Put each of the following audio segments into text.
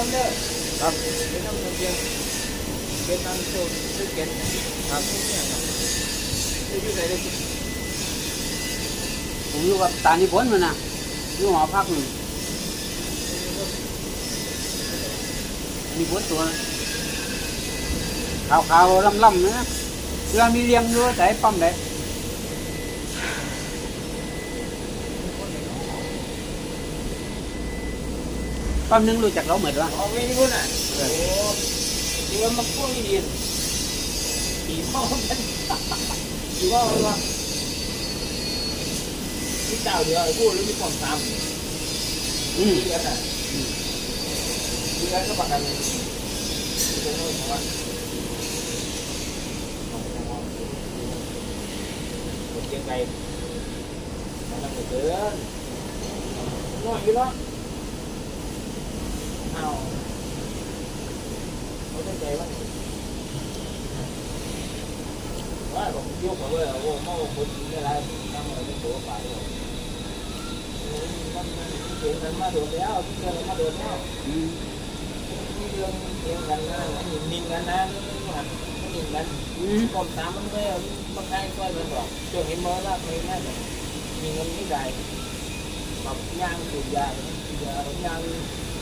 น้ำเด้อครับเป็นน้ำเพียงเป็นน้ำโซนซึ่งเก็บครับเนี่ยครับที่อยู่ไหนได้ผมอยู่กับตานิพนธ์มันนะอยู่หอพักหนึ่ญี่ปุ่นตัวขาวๆล่ำๆนะเรือมีเรียงด้วยแต่ปั๊มไหน ปั๊มนึงรู้จักเราเหมือนวะอ๋อไม่นี่พุ่นอะโอ้ยว่ามันพ่วงดีผีเมากันผีเมาเลยวะที่เจ้าเดียวไอ้พูดหรือมีความตามอืมเดือนอะเดือนก็ประกันเลยตรงนู้ว่าเกียงไก่มันนั่งเดินน้อยอยู่แล้ว เอาเขาตั้งใจว่าว่าผมยกมาเว้ยโอ้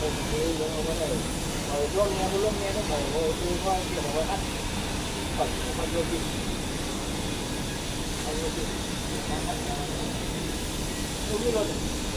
cùng với vấn đề rồi luôn nghe luôn nghe nó mồ hôi tôi có kiểu ăn phần của phần vô kim phần vô kim tôi biết